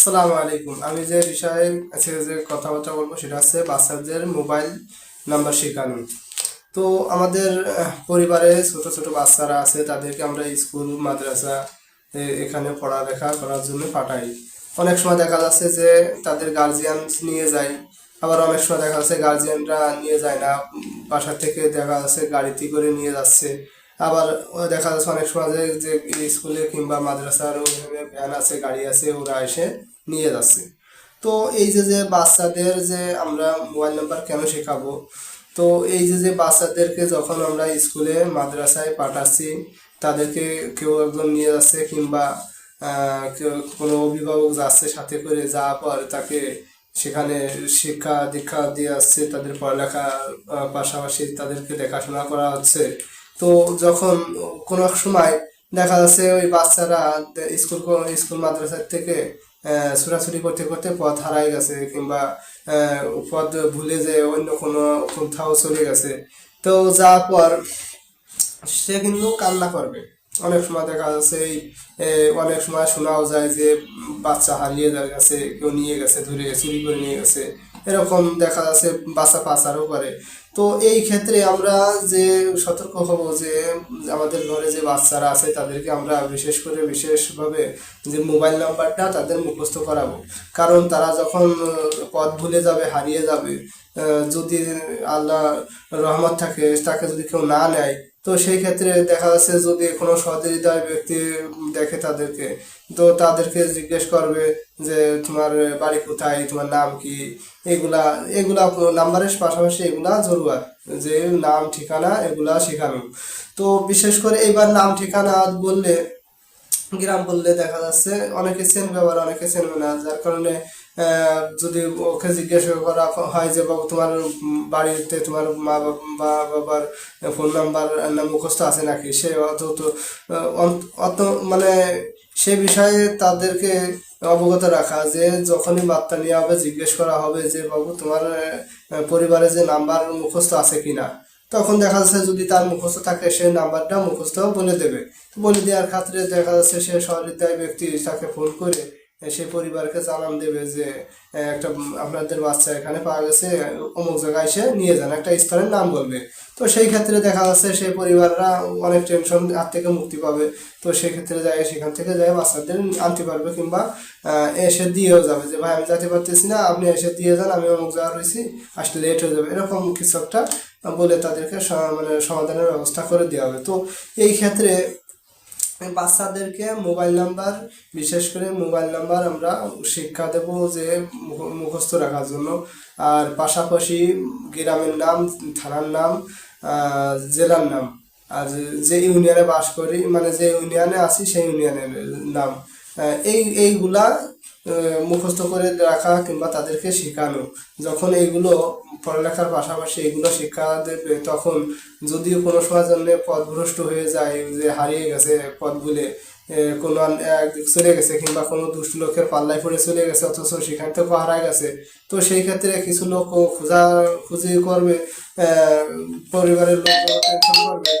আসসালামু আলাইকুম। আমি যে বিষয়ে আজকে যে কথাবার্তা বলব সেটা হচ্ছে বাচ্চাদের মোবাইল নাম্বার শেখানো। তো আমাদের পরিবারে ছোট ছোট বাচ্চারা আছে তাদেরকে আমরা স্কুল মাদ্রাসা এখানে পড়ালেখা করার জন্য পাঠাই। অনেক সময় দেখা যাচ্ছে যে তাদের গার্জিয়ান নিয়ে যায় আবার অনেক সময় দেখা যাচ্ছে গার্জিয়ানরা নিয়ে যায় না উম, বাসা থেকে দেখা যাচ্ছে গাড়িতে করে নিয়ে যাচ্ছে। আবার দেখা যাচ্ছে অনেক সময় যে স্কুলে কিংবা মাদ্রাসার ভ্যান আছে গাড়ি আছে ওরা এসে নিয়ে যাচ্ছে। তো এই যে যে বাচ্চাদের যে আমরা মোবাইল নাম্বার কেন শেখাবো? তো এই যে যে বাচ্চাদেরকে যখন আমরা স্কুলে মাদ্রাসায় পাঠাচ্ছি তাদেরকে কেউ একজন নিয়ে যাচ্ছে কিংবা কোনো অভিভাবক যাচ্ছে সাথে করে যাওয়ার পর তাকে সেখানে শিক্ষা দীক্ষা দিয়ে আসছে তাদের পড়ালেখা আহ, পাশাপাশি তাদেরকে দেখাশোনা করা হচ্ছে। তো যখন কোনো এক সময় দেখা যাচ্ছে ওই বাচ্চারা স্কুল স্কুল মাদ্রাসার থেকে ছোটাছুটি করতে করতে পথ হারাই গেছে কিংবা পথ ভুলে যে অন্য কোনো কোথাও চলে গেছে। তো যাওয়ার পর সে কিন্তু কান্না করবে। অনেক সময় দেখা যাচ্ছে অনেক সময় শোনাও যায় যে বাচ্চা হারিয়ে যার গেছে, কেউ নিয়ে গেছে, ধরে চুরি করে নিয়ে গেছে। এরকম দেখা যাচ্ছে বাচ্চা পাচারও করে। তো এই ক্ষেত্রে আমরা যে সতর্ক হব যে আমাদের ঘরে যে বাচ্চারা আছে তাদেরকে আমরা বিশেষ করে বিশেষভাবে যে মোবাইল নাম্বারটা তাদের মুখস্থ করাবো। কারণ তারা যখন পথ ভুলে যাবে, হারিয়ে যাবে যদি আল্লাহ রহমত থাকে, তাকে যদি কেউ না নেয় তো সেই ক্ষেত্রে দেখা যাচ্ছে যদি কোনো সহৃদয় ব্যক্তি দেখে তাদেরকে, তো তাদেরকে জিজ্ঞেস করবে যে তোমার বাড়ি কোথায়, তোমার নাম কি? এগুলা এগুলা নাম্বারের পাশাপাশি এগুলা জরুয়ার যে নাম, ঠিকানা এগুলা শেখানো। তো বিশেষ করে এবার নাম, ঠিকানা বললে, গ্রাম বললে দেখা যাচ্ছে অনেকে চেনবে আবার অনেকে চেনবে না, যার কারণে যদি ওকে জিজ্ঞাসা করা হয় যে, বাবু, তোমার বাড়িতে তোমার মা মা বাবার ফোন নাম্বার মুখস্থ আছে নাকি? সে অত অত মানে সে বিষয়ে তাদেরকে অবগত রাখা যে, যখনই বার্তা নেওয়া হবে, জিজ্ঞেস করা হবে যে, বাবু, তোমার পরিবারে যে নাম্বার মুখস্থ আছে কিনা? তখন দেখা যাচ্ছে যদি তার মুখস্থ থাকে, সে নাম্বারটা মুখস্থ বলে দেবে। বলে দেওয়ার ক্ষেত্রে দেখা যাচ্ছে সে সহৃদয় ব্যক্তি, তাকে ফোন করে সে পরিবারকে জানান দেবে যে একটা, আপনাদের বাচ্চা এখানে পাওয়া গেছে, অমুক জায়গায় এসে নিয়ে যান, একটা স্থানের নাম বলবে। তো সেই ক্ষেত্রে দেখা যাচ্ছে সেই পরিবাররা অনেক টেনশন হাত থেকে মুক্তি পাবে। তো সেই ক্ষেত্রে যায়, সেখান থেকে যায়, বাচ্চাদের আনতে পারবে কিংবা এসে দিয়েও যাবে যে, ভাই, আমি যেতে পারতেছি না, আপনি এসে দিয়ে যান, আমি অমুক জায়গা রয়েছি আসলে লেট হয়ে যাবে। এরকম কিছু একটা বলে তাদেরকে মানে সমাধানের ব্যবস্থা করে দেওয়া হবে। তো এই ক্ষেত্রে বাচ্চাদেরকে মোবাইল নাম্বার বিশেষ করে মোবাইল নাম্বার আমরা শিক্ষা দেব যে মুখ- মুখস্থ রাখার জন্য। আর পাশাপাশি গ্রামের নাম, থানার নাম জেলার নাম। আর যে ইউনিয়নে বাস করি মানে যে ইউনিয়নে আছি সেই ইউনিয়নের নাম। এই, এইগুলা মুখস্থ করে রাখা কিংবা তাদেরকে শেখানো। যখন এইগুলো পড়ালেখার পাশাপাশি এগুলো শিক্ষা দেবে, তখন যদিও কোনো সময় জন্য পথভ্রষ্ট হয়ে যায়, যে হারিয়ে গেছে পথগুলে কোনো চলে গেছে কিংবা কোনো দুষ্ট লোকের পাল্লায় পড়ে চলে গেছে, অথচ সেখান থেকে হারায় গেছে। তো সেই ক্ষেত্রে কিছু লোক খোঁজা, খুঁজি করবে পরিবারের লোক টেনশন করবে।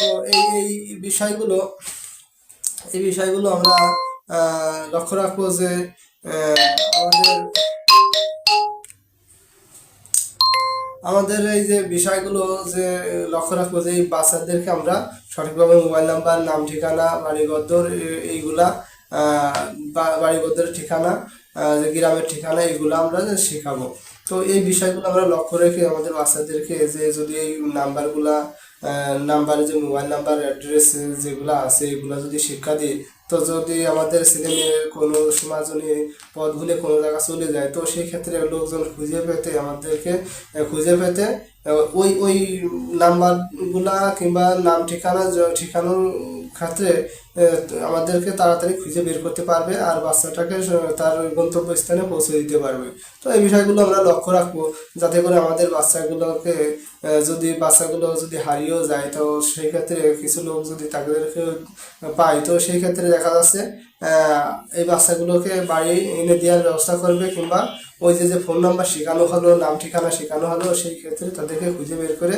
তো এই এই বিষয়গুলো এই বিষয়গুলো আমরা লক্ষ্য রাখব যে আমাদের আমাদের এই যে বিষয়গুলো যে লক্ষ্য রাখব যে এই বাচ্চাদেরকে আমরা সঠিকভাবে মোবাইল নাম্বার নাম ঠিকানা বাড়িগদ্দর এইগুলা আহ, বা- বাড়িগদ্দরের ঠিকানা যে গ্রামের ঠিকানা এগুলো আমরা শেখাবো। তো এই বিষয়গুলো আমরা লক্ষ্য রেখে আমাদের বাচ্চাদেরকে যে যদি এই নাম্বারগুলা নাম্বার যে মোবাইল নাম্বার অ্যাড্রেস যেগুলো আছে এগুলো যদি শিক্ষা দিই তো যদি আমাদের ছেলে মেয়ে কোনো যদি পথ ভুলে কোনো জায়গা চলে যায়, তো সেই ক্ষেত্রে লোকজন খুঁজে পেতে আমাদেরকে খুঁজে পেতে ওই ওই নাম্বারগুলা কিংবা নাম ঠিকানা ঠিকানোর ক্ষেত্রে আমাদেরকে তাড়াতাড়ি খুঁজে বের করতে পারবে আর বাচ্চাটাকে তার গন্তব্যস্থানে পৌঁছে দিতে পারবে। তো এই বিষয়গুলো আমরা লক্ষ্য রাখব, যাতে করে আমাদের বাচ্চাগুলোকে যদি বাচ্চাগুলো যদি হারিয়েও যায়, তো সেই ক্ষেত্রে কিছু লোক যদি তাদেরকে পায়, তো সেই ক্ষেত্রে দেখা যাচ্ছে এই বাচ্চাগুলোকে বাড়ি এনে দেওয়ার ব্যবস্থা করবে কিংবা ওই যে যে ফোন নাম্বার শেখানো হলো, নাম ঠিকানা শেখানো হলো, সেই ক্ষেত্রে তাদেরকে খুঁজে বের করে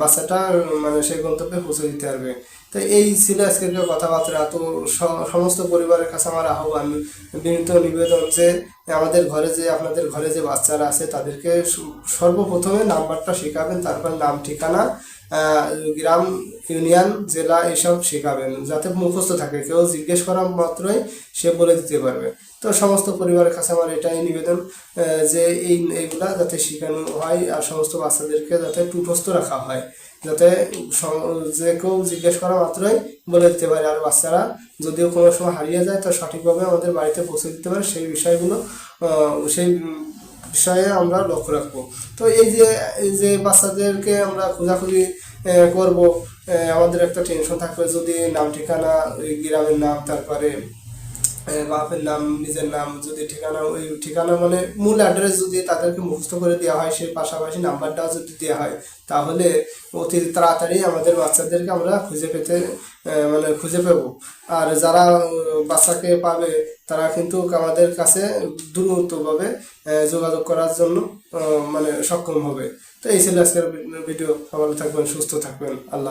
বাচ্চাটা মানে সেই গন্তব্যে পৌঁছে দিতে পারবে। তো এই ছিল আজকের কথাবার্তা। তো সমস্ত পরিবারের কাছে আমার আহ্বান, বিনীত নিবেদন যে, আমাদের ঘরে যে, আপনাদের ঘরে যে বাচ্চারা আছে, তাদেরকে সর্বপ্রথমে নাম্বারটা শেখাবেন, তারপর নাম ঠিকানা গ্রাম, ইউনিয়ন, জেলা এসব শেখাবেন, যাতে মুখস্থ থাকে। কেউ জিজ্ঞেস করা মাত্রই সে বলে দিতে পারবে। তো সমস্ত পরিবারের কাছে আমার এটাই নিবেদন যে এই, এইগুলা যাতে শেখানো হয় আর সমস্ত বাচ্চাদেরকে যাতে টুটস্থ রাখা হয়, যাতে যে কেউ জিজ্ঞেস করা মাত্রই বলে দিতে পারে। আর বাচ্চারা যদিও কোনো সময় হারিয়ে যায়, তো সঠিকভাবে আমাদের বাড়িতে পৌঁছে দিতে পারে। সেই বিষয়গুলো সেই বিষয়ে আমরা লক্ষ্য রাখব। তো এই যে এই যে বাচ্চাদেরকে আমরা খোঁজাখুঁজি করব আমাদের একটা টেনশন থাকবে যদি নাম ঠিকানা গ্রামের নাম, তারপরে বাপের নাম, নিজের নাম যদি ঠিকানা, ওই ঠিকানা মানে মূল অ্যাড্রেস যদি তাদেরকে মুখস্থ করে দেওয়া হয়, সেই পাশাপাশি নাম্বারটাও যদি দেওয়া হয়, তাহলে অতি তাড়াতাড়ি আমাদের বাচ্চাদেরকে আমরা খুঁজে পেতে মানে খুঁজে পাবো। আর যারা বাচ্চাকে পাবে, তারা কিন্তু আমাদের কাছে দ্রুতভাবে যোগাযোগ করার জন্য মানে সক্ষম হবে। তো এই ছিল আজকের ভিডিও। ভালো থাকবেন, সুস্থ থাকবেন। আল্লাহ